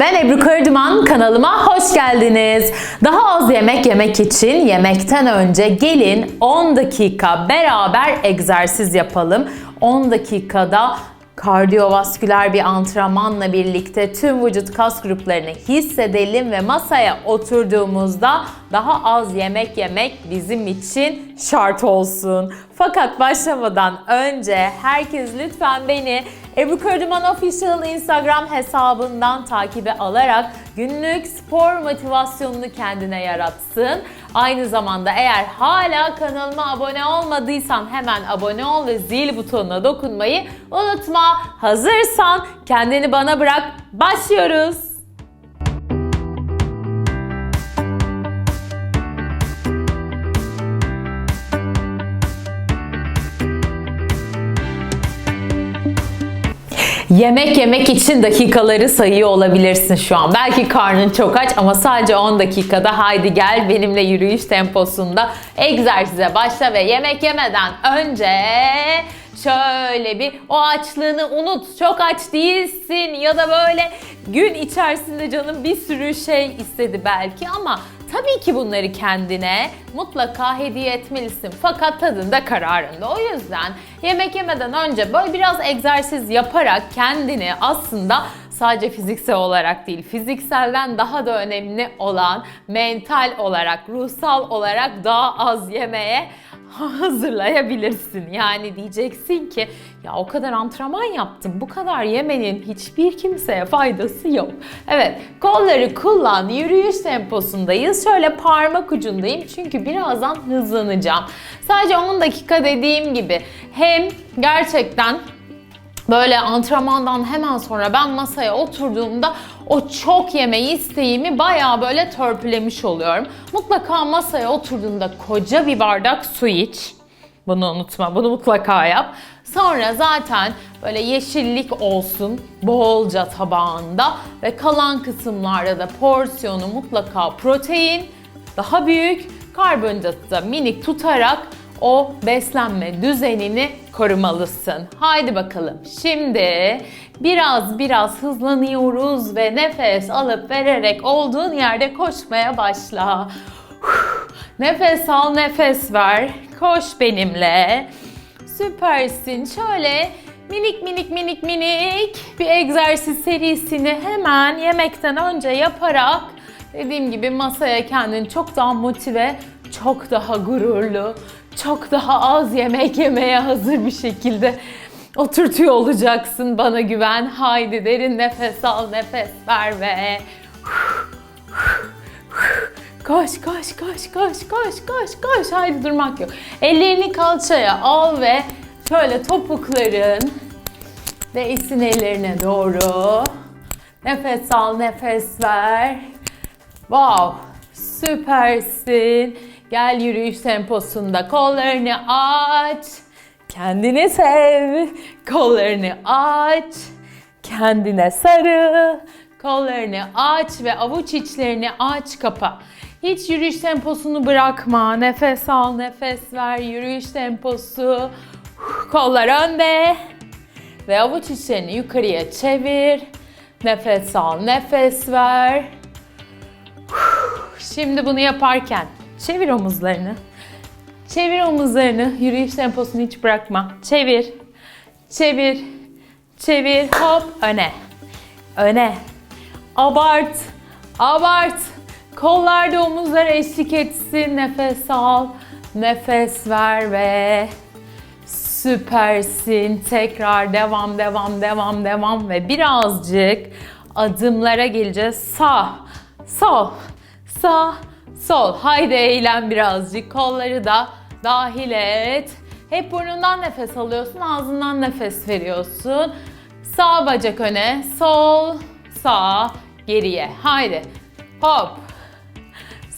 ben Ebru Karaduman. Kanalıma hoş geldiniz. Daha az yemek yemek için yemekten önce gelin 10 dakika beraber egzersiz yapalım. 10 dakikada kardiyovasküler bir antrenmanla birlikte tüm vücut kas gruplarını hissedelim ve masaya oturduğumuzda daha az yemek yemek bizim için şart olsun. Fakat başlamadan önce herkes lütfen beni Ebru Karaduman Official Instagram hesabından takibe alarak günlük spor motivasyonunu kendine yaratsın. Aynı zamanda eğer hala kanalıma abone olmadıysan hemen abone ol ve zil butonuna dokunmayı unutma. Hazırsan kendini bana bırak. Başlıyoruz. Yemek yemek için dakikaları sayıyor olabilirsin şu an. Belki karnın çok aç ama sadece 10 dakikada haydi gel benimle yürüyüş temposunda egzersize başla ve yemek yemeden önce şöyle bir o açlığını unut. Çok aç değilsin ya da böyle gün içerisinde canın bir sürü şey istedi belki ama Tabii ki bunları kendine mutlaka hediye etmelisin. Fakat tadında kararında. O yüzden yemek yemeden önce böyle biraz egzersiz yaparak kendini aslında sadece fiziksel olarak değil, fizikselden daha da önemli olan mental olarak, ruhsal olarak daha az yemeye hazırlayabilirsin. Yani diyeceksin ki ya o kadar antrenman yaptım bu kadar yemenin hiçbir kimseye faydası yok. Evet kolları kullan yürüyüş temposundayız. Şöyle parmak ucundayım çünkü birazdan hızlanacağım. Sadece 10 dakika dediğim gibi hem gerçekten Böyle antrenmandan hemen sonra ben masaya oturduğumda o çok yemeği isteğimi bayağı böyle törpülemiş oluyorum. Mutlaka masaya oturduğunda koca bir bardak su iç. Bunu unutma, bunu mutlaka yap. Sonra zaten böyle yeşillik olsun bolca tabağında ve kalan kısımlarda da porsiyonu mutlaka protein, daha büyük, karbonhidratı da minik tutarak o beslenme düzenini korumalısın. Haydi bakalım. Şimdi biraz biraz hızlanıyoruz ve nefes alıp vererek olduğun yerde koşmaya başla. Nefes al, nefes ver. Koş benimle. Süpersin. Şöyle minik minik minik minik bir egzersiz serisini hemen yemekten önce yaparak dediğim gibi masaya kendini çok daha motive, çok daha gururlu, çok daha az yemek yemeye hazır bir şekilde oturtuyor olacaksın. Bana güven. Haydi derin nefes al, nefes ver ve koş koş koş koş koş koş koş. Haydi durmak yok. Ellerini kalçaya al ve şöyle topukların değsin ellerine doğru. Nefes al, nefes ver. Wow, süpersin. Gel yürüyüş temposunda kollarını aç. Kendini sev. Kollarını aç. Kendine sarı. Kollarını aç ve avuç içlerini aç kapa. Hiç yürüyüş temposunu bırakma. Nefes al, nefes ver. Yürüyüş temposu. Kollar önde. Ve avuç içlerini yukarıya çevir. Nefes al, nefes ver. Şimdi bunu yaparken çevir omuzlarını. Çevir omuzlarını. Yürüyüş temposunu hiç bırakma. Çevir. Çevir. Çevir. Hop öne. Öne. Abart. Abart. Kollarda omuzlar eşlik etsin. Nefes al. Nefes ver ve süpersin. Tekrar devam, devam, devam, devam ve birazcık adımlara geleceğiz. Sağ, sol, sağ, sol. Haydi eğlen birazcık. Kolları da dahil et. Hep burnundan nefes alıyorsun, ağzından nefes veriyorsun. Sağ bacak öne, sol, sağ, geriye. Haydi. Hop.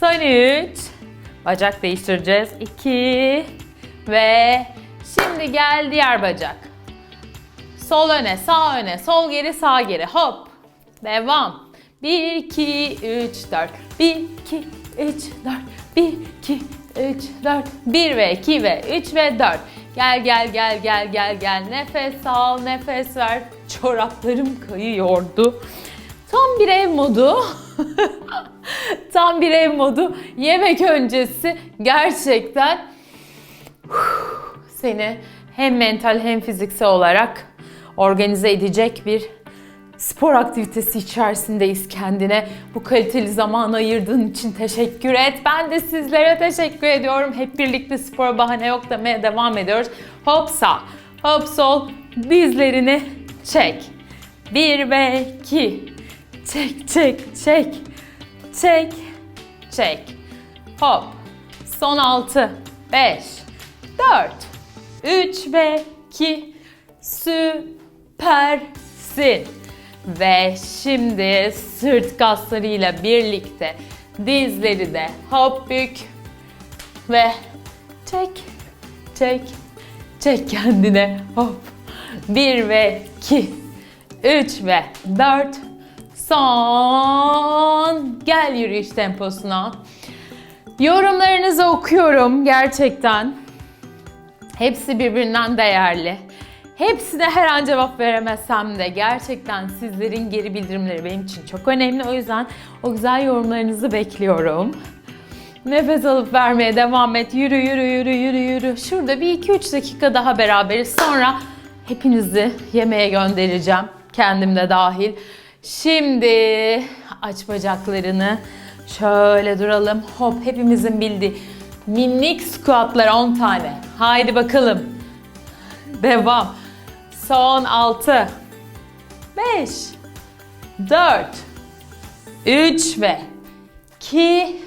Son 3. Bacak değiştireceğiz. 2 ve şimdi gel diğer bacak. Sol öne, sağ öne, sol geri, sağ geri. Hop. Devam. 1 2 3 4. 1 2 3 4. 1 2 3 4. 1 ve 2 ve 3 ve 4. Gel gel gel gel gel gel. Nefes al, nefes ver. Çoraplarım kayıyordu. Tam bir ev modu. Tam bir ev modu. Yemek öncesi gerçekten seni hem mental hem fiziksel olarak organize edecek bir spor aktivitesi içerisindeyiz kendine. Bu kaliteli zaman ayırdığın için teşekkür et. Ben de sizlere teşekkür ediyorum. Hep birlikte spor bahane yok demeye devam ediyoruz. Hop sağ, hop sol, dizlerini çek. Bir ve iki. Çek, çek, çek. Çek, çek. Hop. Son altı, beş, dört, üç ve iki. Süpersin. Ve şimdi sırt kaslarıyla birlikte dizleri de hop bük ve çek, çek, çek kendine hop. Bir ve iki, üç ve dört. Son. Gel yürüyüş temposuna. Yorumlarınızı okuyorum gerçekten. Hepsi birbirinden değerli. Hepsine her an cevap veremesem de gerçekten sizlerin geri bildirimleri benim için çok önemli. O yüzden o güzel yorumlarınızı bekliyorum. Nefes alıp vermeye devam et. Yürü yürü yürü yürü yürü. Şurada bir 2-3 dakika daha beraberiz. Sonra hepinizi yemeğe göndereceğim. Kendim de dahil. Şimdi aç bacaklarını. Şöyle duralım. Hop hepimizin bildiği minik squatlar 10 tane. Haydi bakalım. Devam. Son 6 5 4 3 ve 2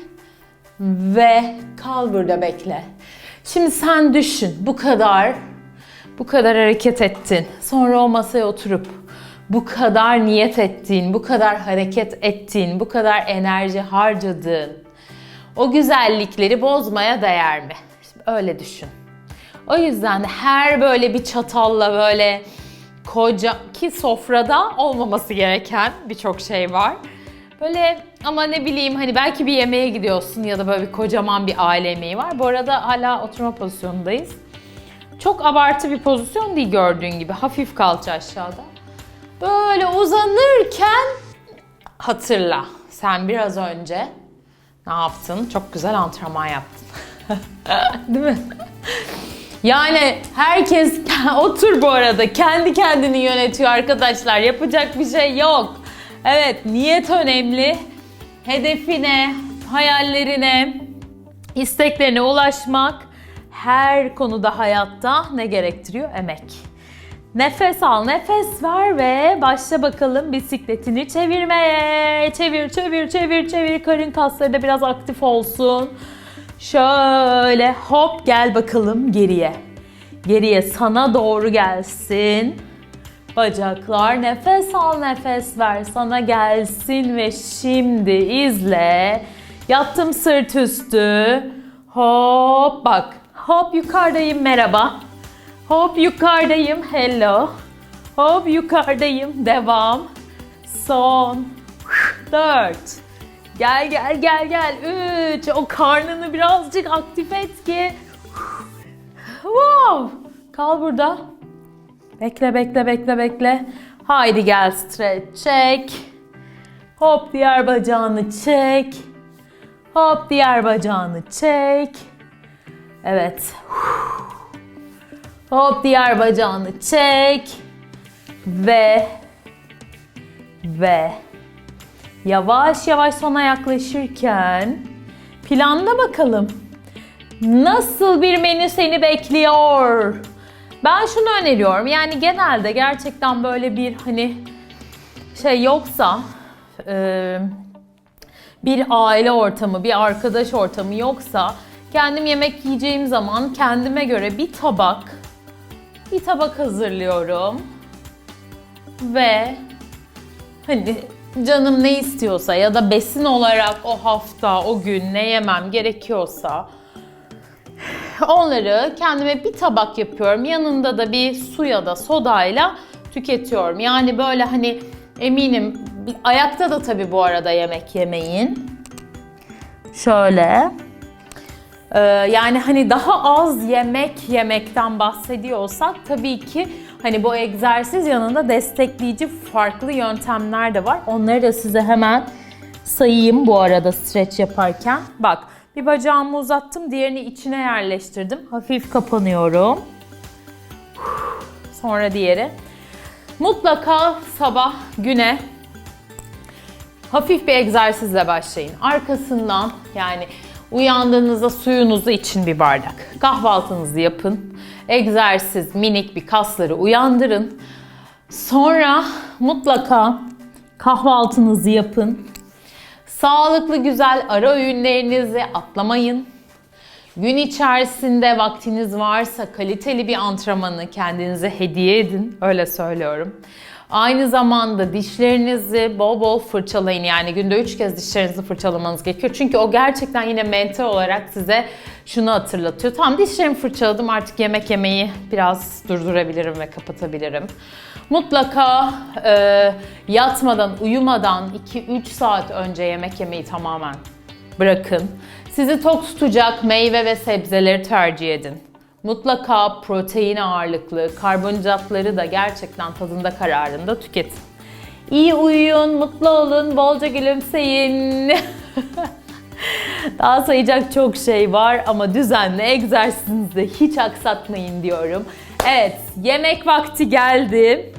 ve kal burada bekle. Şimdi sen düşün. Bu kadar bu kadar hareket ettin. Sonra o masaya oturup bu kadar niyet ettiğin, bu kadar hareket ettiğin, bu kadar enerji harcadığın o güzellikleri bozmaya değer mi? Şimdi öyle düşün. O yüzden de her böyle bir çatalla böyle koca ki sofrada olmaması gereken birçok şey var. Böyle ama ne bileyim hani belki bir yemeğe gidiyorsun ya da böyle bir kocaman bir aile yemeği var. Bu arada hala oturma pozisyonundayız. Çok abartı bir pozisyon değil gördüğün gibi. Hafif kalça aşağıda. Böyle uzanırken hatırla. Sen biraz önce ne yaptın? Çok güzel antrenman yaptın. Değil mi? Yani herkes otur bu arada kendi kendini yönetiyor arkadaşlar. Yapacak bir şey yok. Evet niyet önemli. Hedefine, hayallerine, isteklerine ulaşmak her konuda hayatta ne gerektiriyor? Emek. Nefes al, nefes ver ve başla bakalım bisikletini çevirmeye. Çevir, çevir, çevir, çevir. Karın kasları da biraz aktif olsun. Şöyle hop gel bakalım geriye. Geriye sana doğru gelsin. Bacaklar nefes al nefes ver sana gelsin ve şimdi izle. Yattım sırt üstü. Hop bak. Hop yukarıdayım merhaba. Hop yukarıdayım hello. Hop yukarıdayım devam. Son. Dört. Gel gel gel gel. Üç. O karnını birazcık aktif et ki. Wow. Kal burada. Bekle bekle bekle bekle. Haydi gel stretch çek. Hop diğer bacağını çek. Hop diğer bacağını çek. Evet. Hop diğer bacağını çek. Ve ve yavaş yavaş sona yaklaşırken planla bakalım. Nasıl bir menü seni bekliyor? Ben şunu öneriyorum. Yani genelde gerçekten böyle bir hani şey yoksa e, bir aile ortamı, bir arkadaş ortamı yoksa kendim yemek yiyeceğim zaman kendime göre bir tabak bir tabak hazırlıyorum ve hani canım ne istiyorsa ya da besin olarak o hafta, o gün ne yemem gerekiyorsa onları kendime bir tabak yapıyorum. Yanında da bir su ya da sodayla tüketiyorum. Yani böyle hani eminim ayakta da tabii bu arada yemek yemeyin. Şöyle. Ee, yani hani daha az yemek yemekten bahsediyorsak tabii ki hani bu egzersiz yanında destekleyici farklı yöntemler de var. Onları da size hemen sayayım bu arada stretch yaparken. Bak bir bacağımı uzattım, diğerini içine yerleştirdim. Hafif kapanıyorum. Sonra diğeri. Mutlaka sabah güne hafif bir egzersizle başlayın. Arkasından yani uyandığınızda suyunuzu için bir bardak. Kahvaltınızı yapın. Egzersiz, minik bir kasları uyandırın. Sonra mutlaka kahvaltınızı yapın. Sağlıklı güzel ara öğünlerinizi atlamayın. Gün içerisinde vaktiniz varsa kaliteli bir antrenmanı kendinize hediye edin. Öyle söylüyorum. Aynı zamanda dişlerinizi bol bol fırçalayın. Yani günde 3 kez dişlerinizi fırçalamanız gerekiyor. Çünkü o gerçekten yine mental olarak size şunu hatırlatıyor. Tam dişlerimi fırçaladım artık yemek yemeyi biraz durdurabilirim ve kapatabilirim. Mutlaka e, yatmadan, uyumadan 2-3 saat önce yemek yemeyi tamamen bırakın. Sizi tok tutacak meyve ve sebzeleri tercih edin. Mutlaka protein ağırlıklı, karbonhidratları da gerçekten tadında kararında tüketin. İyi uyuyun, mutlu olun, bolca gülümseyin. Daha sayacak çok şey var ama düzenli egzersizinizi hiç aksatmayın diyorum. Evet, yemek vakti geldi.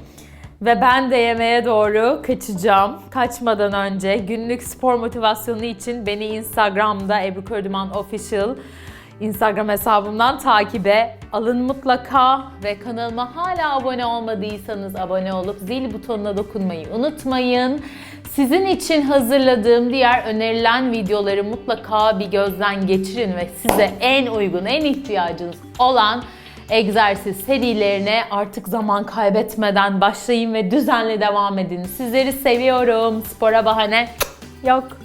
Ve ben de yemeğe doğru kaçacağım. Kaçmadan önce günlük spor motivasyonu için beni Instagram'da Ebru Körduman Official Instagram hesabımdan takibe alın mutlaka ve kanalıma hala abone olmadıysanız abone olup zil butonuna dokunmayı unutmayın. Sizin için hazırladığım diğer önerilen videoları mutlaka bir gözden geçirin ve size en uygun, en ihtiyacınız olan egzersiz serilerine artık zaman kaybetmeden başlayın ve düzenli devam edin. Sizleri seviyorum. Spora bahane yok.